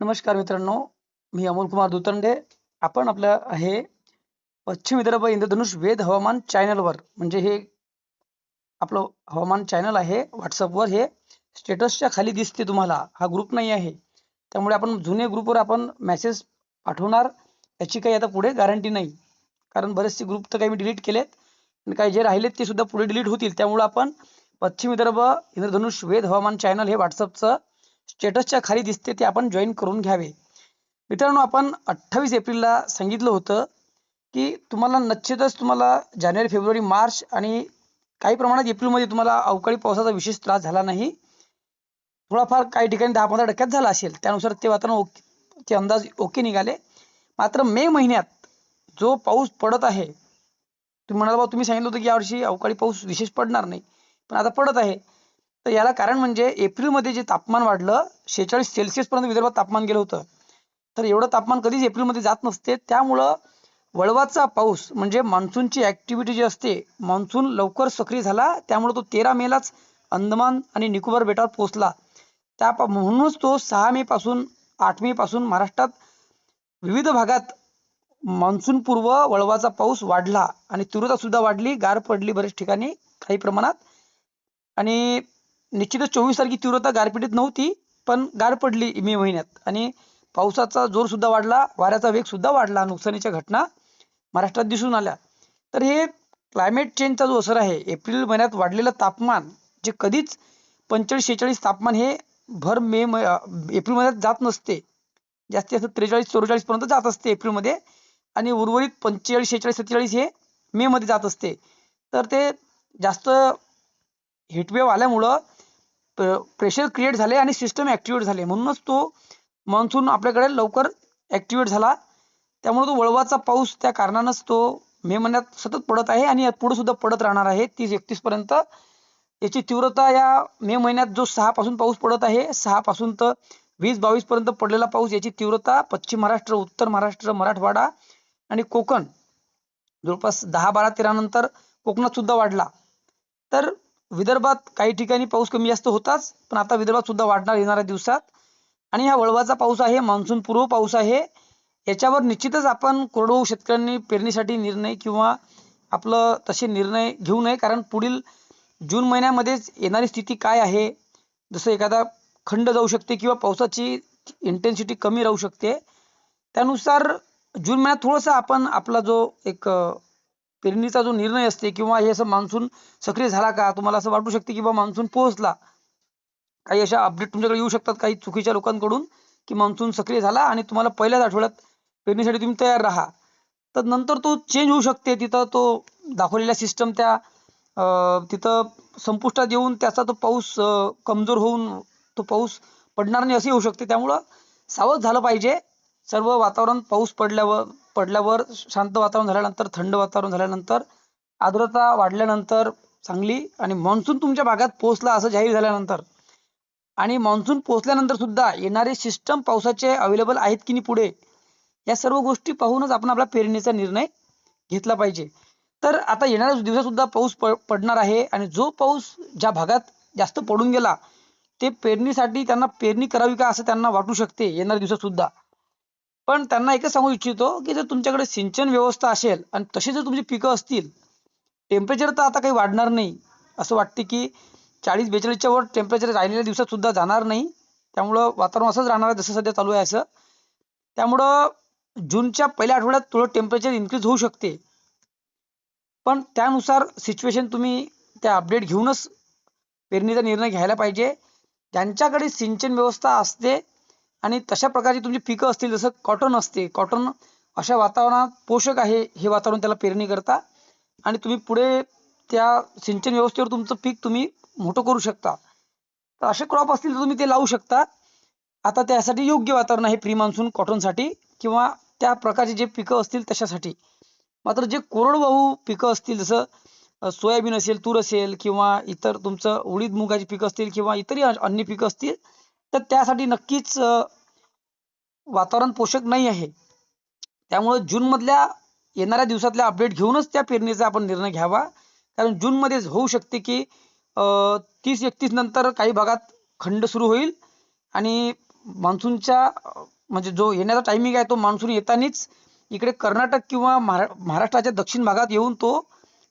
नमस्कार मित्रांनो मी अमोल कुमार दुतंडे आपण आपलं हे पश्चिम विदर्भ इंद्रधनुष वेद हवामान चॅनलवर. म्हणजे हे आपलं हवामान चॅनल आहे व्हॉट्सअपवर हे स्टेटसच्या खाली दिसते तुम्हाला. हा ग्रुप नाही आहे. त्यामुळे आपण जुने ग्रुपवर आपण मेसेज पाठवणार याची काही आता पुढे गॅरंटी नाही. कारण बरेचसे ग्रुप तर काही मी डिलीट केलेत. आणि काही जे राहिलेत ते सुद्धा पुढे डिलीट होतील. त्यामुळे आपण पश्चिम विदर्भ इंद्रधनुष वेद हवामान चॅनल हे व्हॉट्सअपचं स्टेटसच्या खाली दिसते ते आपण जॉईन करून घ्यावे. मित्रांनो आपण अठ्ठावीस एप्रिलला सांगितलं होतं की तुम्हाला नच्छेतच तुम्हाला जानेवारी फेब्रुवारी मार्च आणि काही प्रमाणात एप्रिलमध्ये तुम्हाला अवकाळी पावसाचा विशेष त्रास झाला नाही. थोडाफार काही ठिकाणी दहा पंधरा टक्क्यात झाला असेल त्यानुसार ते वातावरण ओके ते अंदाज ओके निघाले. मात्र मे महिन्यात जो पाऊस पडत आहे तुम्ही म्हणाल बा तुम्ही सांगितलं होतं की यावर्षी अवकाळी पाऊस विशेष पडणार नाही. पण आता पडत आहे. तर याला कारण म्हणजे एप्रिलमध्ये जे तापमान वाढलं शेहेचाळीस सेल्सिअसपर्यंत विदर्भात तापमान गेलं होतं. तर एवढं तापमान कधीच एप्रिलमध्ये जात नसते. त्यामुळं वळवाचा पाऊस म्हणजे मान्सूनची ॲक्टिव्हिटी जी असते मान्सून लवकर सक्रिय झाला. त्यामुळे तो तेरा मेलाच अंदमान आणि निकोबार बेटावर पोहोचला. त्या म्हणूनच तो सहा मे पासून आठ मे पासून महाराष्ट्रात विविध भागात मान्सून पूर्व वळवाचा पाऊस वाढला. आणि तीव्रता सुद्धा वाढली गार पडली बरेच ठिकाणी काही प्रमाणात. आणि निश्चितच चोवीस तारखे तीव्रता गारपिटीत नव्हती पण गार पडली मे महिन्यात. आणि पावसाचा जोर सुद्धा वाढला वाऱ्याचा वेग सुद्धा वाढला नुकसानीच्या घटना महाराष्ट्रात दिसून आल्या. तर हे क्लायमेट चेंजचा जो असर आहे एप्रिल महिन्यात वाढलेलं तापमान जे कधीच पंचेचाळीस शेहेचाळीस तापमान हे भर मे एप्रिल महिन्यात जात नसते. जास्तीत जास्त त्रेचाळीस चौवेचाळीस पर्यंत जात असते एप्रिलमध्ये आणि उर्वरित पंचेचाळीस शेहेचाळीस सत्तेचाळीस हे मे मध्ये जात असते. तर ते जास्त हिटवेव्ह आल्यामुळं प्रेशर क्रिएट झाले आणि सिस्टम ॲक्टिवेट झाले. म्हणूनच तो मान्सून आपल्याकडे लवकर ॲक्टिवेट झाला. त्यामुळे तो वळवाचा पाऊस त्या कारणानंच तो मे महिन्यात सतत पडत आहे आणि पुढे सुद्धा पडत राहणार आहे. तीस एकतीस पर्यंत. याची तीव्रता या मे महिन्यात जो सहापासून पाऊस पडत आहे सहापासून तर वीस बावीस पर्यंत पडलेला पाऊस याची तीव्रता पश्चिम महाराष्ट्र उत्तर महाराष्ट्र मराठवाडा आणि कोकण. जवळपास दहा बारा तेरा नंतर कोकणात सुद्धा वाढला. तर विदर्भात काही ठिकाणी पाऊस कमी जास्त होताच पण आता विदर्भात सुद्धा वाढणार येणाऱ्या दिवसात. आणि हा वळवाचा पाऊस आहे मान्सून पूर्व पाऊस आहे. याच्यावर निश्चितच आपण कोरडवाहू शेतकऱ्यांनी पेरणीसाठी निर्णय किंवा आपलं तसे निर्णय घेऊ नये कारण पुढील जून महिन्यामध्येच येणारी स्थिती काय आहे? जसं एखादा खंड जाऊ शकते किंवा पावसाची इंटेन्सिटी कमी राहू शकते. त्यानुसार जून महिन्यात थोडंसं आपण आपला जो एक पेरणीचा जो निर्णय असते किंवा हे असं मान्सून सक्रिय झाला का? तुम्हाला असं वाटू शकते की बा मान्सून पोहोचला. काही अशा अपडेट तुमच्याकडे येऊ शकतात काही चुकीच्या लोकांकडून की मान्सून सक्रिय झाला आणि तुम्हाला पहिल्याच आठवड्यात पेरणीसाठी तुम्ही तयार राहा. तर नंतर तो चेंज होऊ शकते. तिथं तो दाखवलेल्या सिस्टम त्या अं, तिथं संपुष्टात येऊन त्याचा तो पाऊस कमजोर होऊन तो पाऊस पडणार नाही असे होऊ शकते. त्यामुळं सावध झालं पाहिजे. सर्व वातावरण पाऊस पडल्यावर पडल्यावर शांत वातावरण झाल्यानंतर थंड वातावरण झाल्यानंतर आर्द्रता वाढल्यानंतर चांगली आणि मान्सून तुमच्या भागात पोहोचला असं जाहीर झाल्यानंतर आणि मान्सून पोहोचल्यानंतर सुद्धा येणारे सिस्टम पावसाचे अवेलेबल आहेत की नाही पुढे या सर्व गोष्टी पाहूनच आपण आपला पेरणीचा निर्णय घेतला पाहिजे. तर आता येणाऱ्या दिवसात सुद्धा पाऊस पडणार आहे आणि जो पाऊस ज्या भागात जास्त पडून गेला ते पेरणीसाठी त्यांना पेरणी करावी का असं त्यांना वाटू शकते येणाऱ्या दिवसात सुद्धा? पण त्यांना एकच सांगू इच्छितो की जर तुमच्याकडे सिंचन व्यवस्था असेल आणि तशी जर तुमची पिकं असतील टेम्परेचर तर आता काही वाढणार नाही. असं वाटते की चाळीस बेचाळीसच्या वर टेम्परेचर राहिलेल्या दिवसात सुद्धा जाणार नाही. त्यामुळं वातावरण असंच राहणार आहे जसं सध्या चालू आहे असं. त्यामुळं जूनच्या पहिल्या आठवड्यात थोडं टेम्परेचर इन्क्रीज होऊ शकते. पण त्यानुसार सिच्युएशन तुम्ही त्या अपडेट घेऊनच पेरणीचा निर्णय घ्यायला पाहिजे. ज्यांच्याकडे सिंचन व्यवस्था असते आणि तशा प्रकारची तुमची पिकं असतील जसं कॉटन असते. कॉटन अशा वातावरणात पोषक आहे हे वातावरण त्याला पेरणी करता. आणि तुम्ही पुढे त्या सिंचन व्यवस्थेवर तुमचं पीक तुम्ही मोठं करू शकता. तर असे क्रॉप असतील तर तुम्ही ते लावू शकता. आता त्यासाठी योग्य वातावरण आहे प्री मान्सून कॉटनसाठी किंवा त्या प्रकारचे जे पिकं असतील तशासाठी. मात्र जे कोरडवाहू पिकं असतील जसं सोयाबीन असेल तूर असेल किंवा इतर तुमचं उडीद मुगाची पिकं असतील किंवा इतरही अन्य पिकं असतील तर त्यासाठी नक्कीच वातावरण पोषक नाही आहे. त्यामुळे जूनमधल्या येणाऱ्या दिवसातल्या अपडेट घेऊनच त्या पेरणीचा आपण निर्णय घ्यावा. कारण जूनमध्येच होऊ शकते की तीस एकतीस नंतर काही भागात खंड सुरू होईल. आणि मान्सूनच्या म्हणजे जो येण्याचा टायमिंग आहे तो मान्सून येतानीच इकडे कर्नाटक किंवा महारा महाराष्ट्राच्या दक्षिण भागात येऊन तो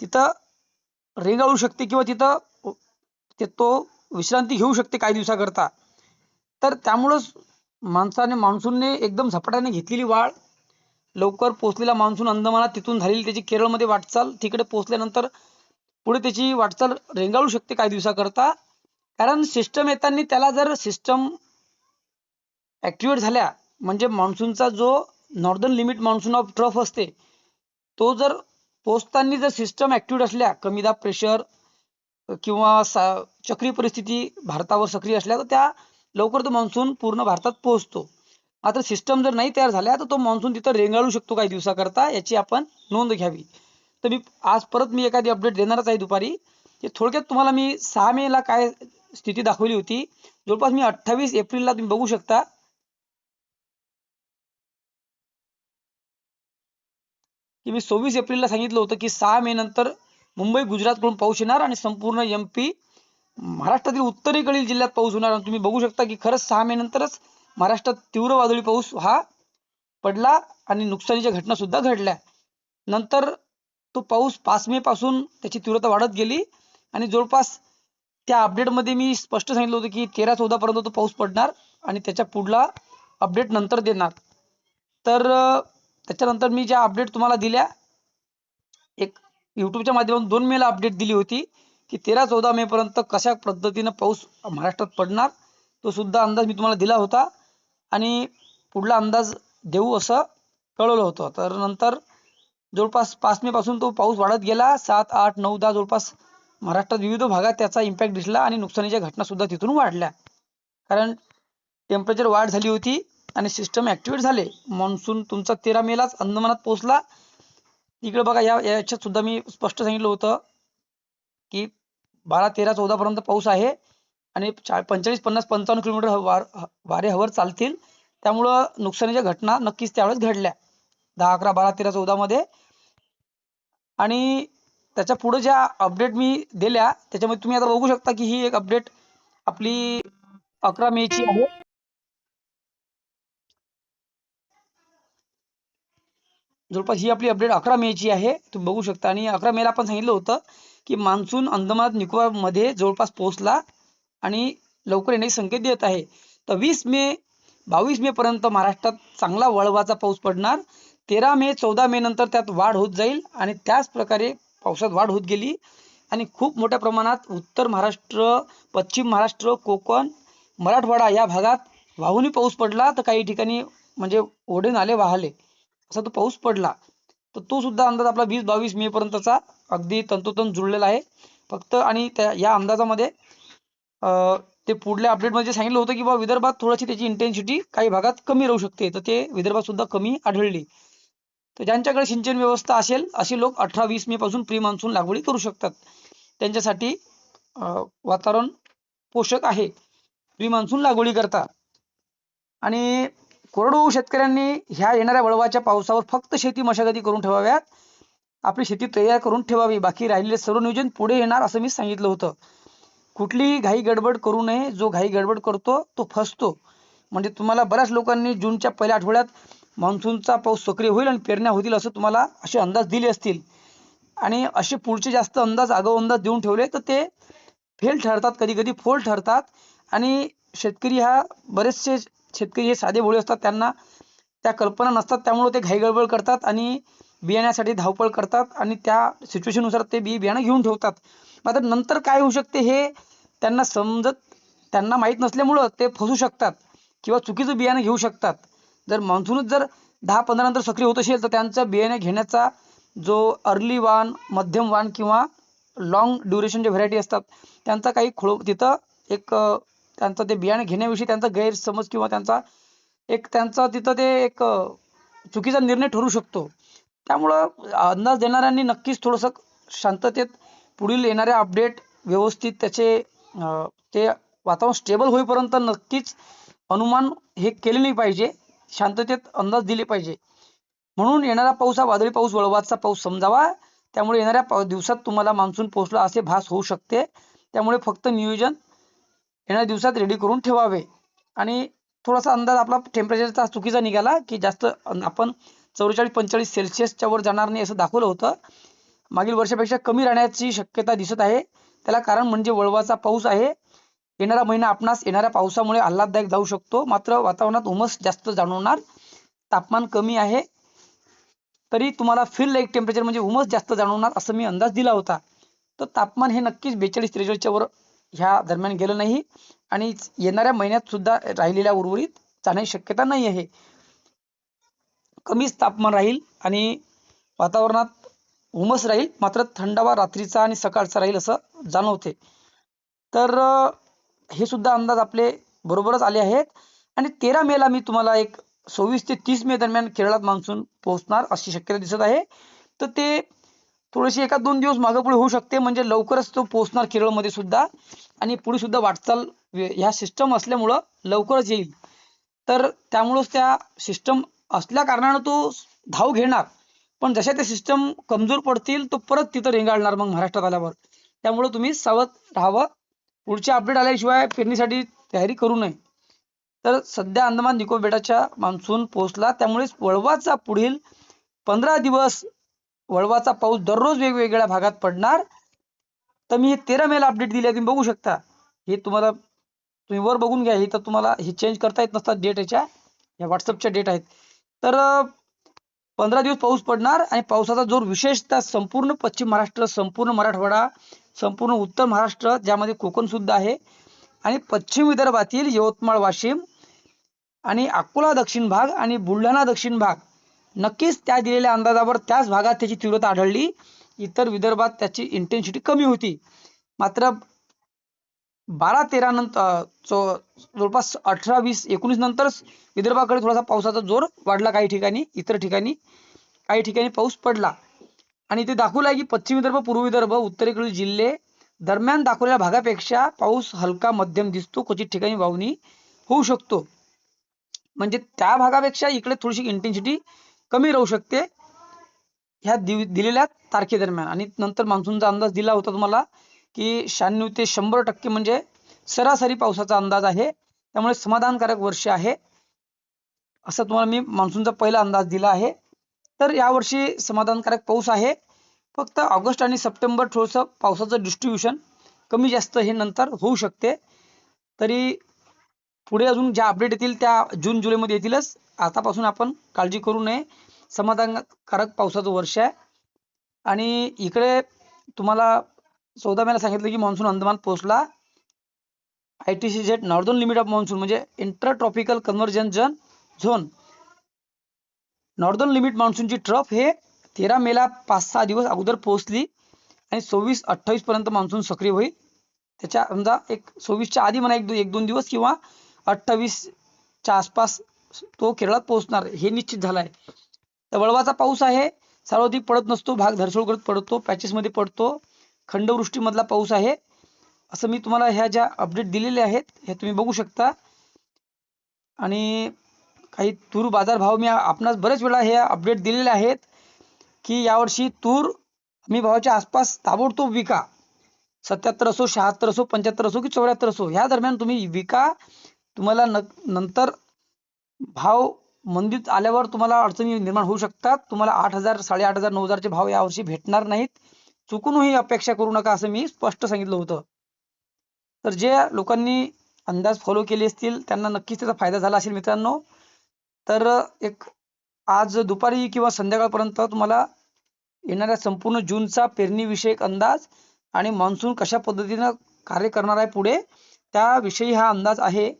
तिथं रेंगाळू शकते किंवा तिथं ते तो विश्रांती घेऊ शकते काही दिवसाकरता. तर त्यामुळंच माणसाने मान्सूनने एकदम झपाट्याने घेतलेली वाढ. लवकर पोचलेला मान्सून अंदमानात तिथून झालेली त्याची केरळमध्ये वाटचाल तिकडे पोचल्यानंतर पुढे त्याची वाटचाल रेंगाळू शकते काही दिवसाकरता. कारण सिस्टम येताना त्याला जर सिस्टम ऍक्टिवेट झाल्या म्हणजे मान्सूनचा जो northern limit monsoon of trough असते तो जर पोचताना जर सिस्टम ॲक्टिवेट असल्या कमी दाब प्रेशर किंवा सा चक्री परिस्थिती भारतावर सक्रिय असल्या तर त्या लवकर तो मान्सून पूर्ण भारतात पोहोचतो. मात्र सिस्टम जर नाही तयार झाल्या तर तो मान्सून तिथं रेंगाळू शकतो काही दिवसाकरता याची आपण नोंद घ्यावी. तर मी आज परत मी एखादी अपडेट देणारच आहे दुपारी. ते थोडक्यात तुम्हाला मी सहा मेला काय स्थिती दाखवली होती जवळपास मी अठ्ठावीस एप्रिलला तुम्ही बघू शकता. की मी सव्वीस एप्रिलला सांगितलं होतं की सहा मे नंतर मुंबई गुजरातकडून पाऊस येणार आणि संपूर्ण एम पी महाराष्ट्रातील उत्तरेकडील जिल्ह्यात पाऊस होणार तुम्ही बघू शकता की खरंच सहा मे नंतरच महाराष्ट्रात तीव्र वादळी पाऊस हा पडला आणि नुकसानीच्या घटना सुद्धा घडल्या. नंतर तो पाऊस पाच मे पासून त्याची तीव्रता वाढत गेली आणि जवळपास त्या अपडेटमध्ये मी स्पष्ट सांगितलं होतं की तेरा चौदा पर्यंत तो पाऊस पडणार आणि त्याच्या पुढला अपडेट नंतर देणार. तर त्याच्यानंतर मी ज्या अपडेट तुम्हाला दिल्या एक युट्यूबच्या माध्यमातून दोन मेला अपडेट दिली होती. की तेरा चौदा मे पर्यंत कशा पद्धतीनं पाऊस महाराष्ट्रात पडणार तो सुद्धा अंदाज मी तुम्हाला दिला होता. आणि पुढला अंदाज देऊ असं कळवलं होतं. तर नंतर जवळपास पाच मे पासून तो पाऊस वाढत गेला. सात आठ नऊ दहा जवळपास महाराष्ट्रात विविध भागात त्याचा इम्पॅक्ट दिसला आणि नुकसानीच्या घटना सुद्धा तिथून वाढल्या. कारण टेम्परेचर वाढ झाली होती आणि सिस्टम ऍक्टिवेट झाले. मान्सून तुमचा तेरा मेलाच अंदमानात पोहोचला. इकडे बघा या याच्यात सुद्धा मी स्पष्ट सांगितलं होतं. की बारा तेरा चौदा पर्यंत पाऊस आहे आणि चा पंचेचाळीस पन्नास पंचावन्न किलोमीटर वार वारे हवर चालतील. त्यामुळं नुकसानीच्या घटना नक्कीच त्यावेळेस घडल्या. दहा अकरा बारा तेरा चौदा मध्ये. आणि त्याच्या पुढे ज्या अपडेट मी दिल्या त्याच्यामध्ये तुम्ही आता बघू शकता की ही एक अपडेट आपली अकरा मे ची आहे. जवळपास ही आपली अपडेट अकरा मे ची आहे. तुम्ही बघू शकता. आणि अकरा मेला आपण सांगितलं होतं की मान्सून अंदमान निकोबारमध्ये जवळपास पोहोचला आणि लवकर येण्याचे संकेत देत आहे. तर वीस मे बावीस मे पर्यंत महाराष्ट्रात चांगला वळवाचा पाऊस पडणार. तेरा मे चौदा मे नंतर त्यात वाढ होत जाईल आणि त्याच प्रकारे पावसात वाढ होत गेली. आणि खूप मोठ्या प्रमाणात उत्तर महाराष्ट्र पश्चिम महाराष्ट्र कोकण मराठवाडा या भागात वाहूनही पाऊस पडला. तर काही ठिकाणी म्हणजे ओढे नाले वाहले. असा तो पाऊस पडला. तर तो सुद्धा अंदाज आपला वीस बावीस मे पर्यंतचा. अगदी तंतोतंत जुळलेला आहे. फक्त आणि त्या या अंदाजामध्ये अं, ते पुढल्या अपडेटमध्ये सांगितलं होतं की बा विदर्भात थोडीशी त्याची इंटेन्सिटी काही भागात कमी राहू शकते. तर ते विदर्भात सुद्धा कमी आढळली. तर ज्यांच्याकडे सिंचन व्यवस्था असेल असे लोक अठरा वीस मे पासून प्री मान्सून लागवडी करू शकतात. त्यांच्यासाठी वातावरण पोषक आहे. प्री मान्सून लागवडी करता. आणि कोरडवाहू शेतकऱ्यांनी ह्या येणाऱ्या वळवाच्या पावसावर फक्त शेती मशागती करून ठेवाव्यात. आपली शेती तयार करून ठेवावी. बाकी राहिलेले सर्व नियोजन पुढे येणार असं मी सांगितलं होतं. कुठलीही घाई गडबड करू नये. जो घाई गडबड करतो तो फसतो. म्हणजे तुम्हाला बऱ्याच लोकांनी जूनच्या पहिल्या आठवड्यात मान्सूनचा पाऊस सक्रिय होईल आणि पेरण्या होतील असं तुम्हाला असे अंदाज दिले असतील. आणि असे पुढचे जास्त अंदाज आगाऊ अंदाज देऊन ठेवले तर ते फेल ठरतात कधी कधी फोल ठरतात. आणि शेतकरी हा बरेचसे शेतकरी हे साधे भोळे असतात. त्यांना त्या कल्पना नसतात. त्यामुळे ते घाई गडबड करतात आणि बियाण्यासाठी धावपळ करतात आणि त्या सिच्युएशननुसार ते बी बियाणं घेऊन ठेवतात. मात्र नंतर काय होऊ शकते हे त्यांना समजत त्यांना माहीत नसल्यामुळं ते फसू शकतात किंवा चुकीचं बियाणं घेऊ शकतात. जर मान्सूनच जर दहा पंधरा नंतर सक्रिय होत असेल तर त्यांचं बियाणे घेण्याचा जो अर्ली वान मध्यम वान किंवा लॉंग जे व्हरायटी असतात त्यांचा काही खोळ तिथं एक त्यांचं ते बियाणे घेण्याविषयी त्यांचा गैरसमज किंवा त्यांचा एक त्यांचा तिथं ते एक चुकीचा निर्णय ठरू शकतो. त्यामुळं अंदाज देणाऱ्यांनी नक्कीच थोडंसं शांततेत पुढील येणारे अपडेट व्यवस्थित त्याचे ते वातावरण स्टेबल होईपर्यंत नक्कीच अनुमान हे केले नाही पाहिजे. शांततेत अंदाज दिले पाहिजे. म्हणून येणारा पाऊस हा वादळी पाऊस वळवाचा पाऊस समजावा. त्यामुळे येणाऱ्या दिवसात तुम्हाला मान्सून पोहोचला असे भास होऊ शकते. त्यामुळे फक्त नियोजन येणाऱ्या दिवसात रेडी करून ठेवावे. आणि थोडासा अंदाज आपला टेम्परेचरचा चुकीचा निघाला की जास्त आपण चौवेचाळीस पंचेचाळीस सेल्सिअसच्या वर जाणार नाही असं दाखवलं होतं. मागील वर्षापेक्षा कमी राहण्याची शक्यता दिसत आहे. त्याला कारण म्हणजे वळवाचा पाऊस आहे. येणारा महिना आपणास येणाऱ्या पावसामुळे आल्हाददायक जाऊ शकतो. मात्र वातावरणात उमस जास्त जाणवणार. तापमान कमी आहे. तरी तुम्हाला फील लाईक टेम्परेचर म्हणजे उमस जास्त जाणवणार असं मी अंदाज दिला होता. तर तापमान हे नक्कीच बेचाळीस त्रेचाळीसच्या वर ह्या दरम्यान गेलं नाही. आणि येणाऱ्या महिन्यात सुद्धा राहिलेल्या उर्वरित जाण्याची शक्यता नाही आहे. कमीच तापमान राहील आणि वातावरणात उमस राहील. मात्र थंडावा रात्रीचा आणि सकाळचा राहील असं जाणवते. तर हे सुद्धा अंदाज आपले बरोबरच आले आहेत. आणि तेरा मेला मी तुम्हाला एक सव्वीस ते तीस मे दरम्यान केरळात मान्सून पोहोचणार अशी शक्यता दिसत आहे. तर ते थोडेसे एका दोन दिवस मागेपुढे होऊ शकते. म्हणजे लवकरच तो पोहोचणार केरळमध्ये सुद्धा. आणि पुढे सुद्धा वाटचाल ह्या सिस्टम असल्यामुळं लवकरच येईल. तर त्यामुळंच त्या सिस्टम असल्या कारणानं तो धाव घेणार. पण जशा त्या सिस्टम कमजोर पडतील तो परत तिथं रेंगाळणार मग महाराष्ट्रात आल्यावर. त्यामुळे तुम्ही सावध राहावं. पुढचे अपडेट आल्याशिवाय पेरणीसाठी तयारी करू नये. तर सध्या अंदमान निकोबार बेटाच्या मान्सून पोहोचला. त्यामुळेच वळवाचा पुढील पंधरा दिवस वळवाचा पाऊस दररोज वेगवेगळ्या भागात पडणार. तर मी हे तेरा मेला अपडेट दिले तुम्ही बघू शकता. हे तुम्हाला तुम्ही वर बघून घ्या. हे तर तुम्हाला हे चेंज करता येत नसतात डेट याच्या. या व्हॉट्सअपच्या डेट आहेत. तर पंधरा दिवस पाऊस पडणार आणि पावसाचा जोर विशेषतः संपूर्ण पश्चिम महाराष्ट्र संपूर्ण मराठवाडा संपूर्ण उत्तर महाराष्ट्र ज्यामध्ये कोकण सुद्धा आहे आणि पश्चिम विदर्भातील यवतमाळ वाशिम आणि अकोला दक्षिण भाग आणि बुलढाणा दक्षिण भाग. नक्कीच त्या दिलेल्या अंदाजावर त्याच भागात त्याची तीव्रता आढळली. इतर विदर्भात त्याची इंटेन्सिटी कमी होती. मात्र बारा तेरा नंतर जवळपास अठरा वीस एकोणीस नंतरच विदर्भाकडे थोडासा पावसाचा जोर वाढला काही ठिकाणी इतर ठिकाणी. काही ठिकाणी पाऊस पडला. आणि ते दाखवलं आहे की पश्चिम विदर्भ पूर्व विदर्भ उत्तरेकडील जिल्हे दरम्यान दाखवलेल्या भागापेक्षा पाऊस हलका मध्यम दिसतो. क्वचित ठिकाणी वावणी होऊ शकतो. म्हणजे त्या भागापेक्षा इकडे थोडीशी इंटेन्सिटी कमी राहू शकते ह्या दिलेल्या तारखेदरम्यान. आणि नंतर मान्सूनचा अंदाज दिला होता तुम्हाला. की शहाण्णव ते शंभर टक्के म्हणजे सरासरी पावसाचा अंदाज आहे. त्यामुळे समाधानकारक वर्ष आहे. असं तुम्हाला मी मान्सूनचा पहिला अंदाज दिला आहे. तर यावर्षी समाधानकारक पाऊस आहे. फक्त ऑगस्ट आणि सप्टेंबर थोडंसं पावसाचं डिस्ट्रीब्युशन कमी जास्त हे नंतर होऊ शकते. तरी पुढे अजून ज्या अपडेट येतील त्या जून जुलैमध्ये येतीलच. आतापासून आपण काळजी करू नये. समाधानकारक पावसाचं वर्ष आहे. आणि इकडे तुम्हाला चौदा मेला सांगितलं की मान्सून अंदमान पोहोचला. I T C Z northern limit of monsoon म्हणजे inter tropical convergence zone northern limit मान्सूनची ट्रफ हे तेरा मेला पाच सहा दिवस अगोदर पोहोचली आणि सव्वीस अठ्ठावीस पर्यंत मान्सून सक्रिय होईल. त्याच्या समजा एक सव्वीसच्या आधी म्हणा एक दोन एक दोन दिवस किंवा अठ्ठावीसच्या आसपास तो केरळात पोहोचणार हे निश्चित झालं आहे. तर वळवाचा पाऊस आहे सर्वाधिक पडत नसतो भाग धरसोड करत पडतो पॅचेसमध्ये पडतो. खंडवृष्टीमधला पाऊस आहे. असं मी तुम्हाला ह्या ज्या अपडेट दिलेले आहेत हे तुम्ही बघू शकता. आणि काही तूर बाजारभाव मी आपणास बरेच वेळा हे अपडेट दिलेले आहेत की यावर्षी तूर हमी भावाच्या आसपास ताबडतोब विका. सत्याहत्तर असो शहात्तर असो पंच्याहत्तर असो की चौऱ्याहत्तर असो ह्या दरम्यान तुम्ही विका. तुम्हाला न नंतर भाव मंदीत आल्यावर तुम्हाला अडचणी निर्माण होऊ शकतात. तुम्हाला आठ हजार साडेआठ हजार नऊ हजारचे भाव यावर्षी भेटणार नाहीत. चुकूनही अपेक्षा करू नका असं मी स्पष्ट सांगितलं होतं. तर जे लोकांनी अंदाज फॉलो केले असतील त्यांना नक्कीच त्याचा फायदा झाला असेल मित्रांनो. तर एक आज दुपारी किंवा संध्याकाळपर्यंत तुम्हाला येणाऱ्या संपूर्ण जूनचा पेरणीविषयक अंदाज आणि मान्सून कशा पद्धतीनं कार्य करणार आहे पुढे त्याविषयी हा अंदाज आहे.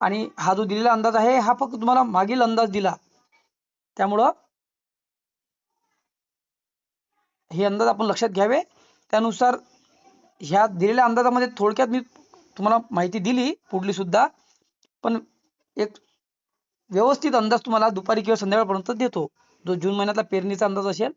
आणि हा जो दिलेला अंदाज आहे हा फक्त तुम्हाला मागील अंदाज दिला. त्यामुळं हे अंदाज आपण लक्षात घ्यावे. त्यानुसार ह्या दिलेल्या अंदाजामध्ये थोडक्यात मी तुम्हाला माहिती दिली पुढली सुद्धा पण एक व्यवस्थित अंदाज तुम्हाला दुपारी किंवा संध्याकाळपर्यंत देतो. जो जून महिन्यातला पेरणीचा अंदाज असेल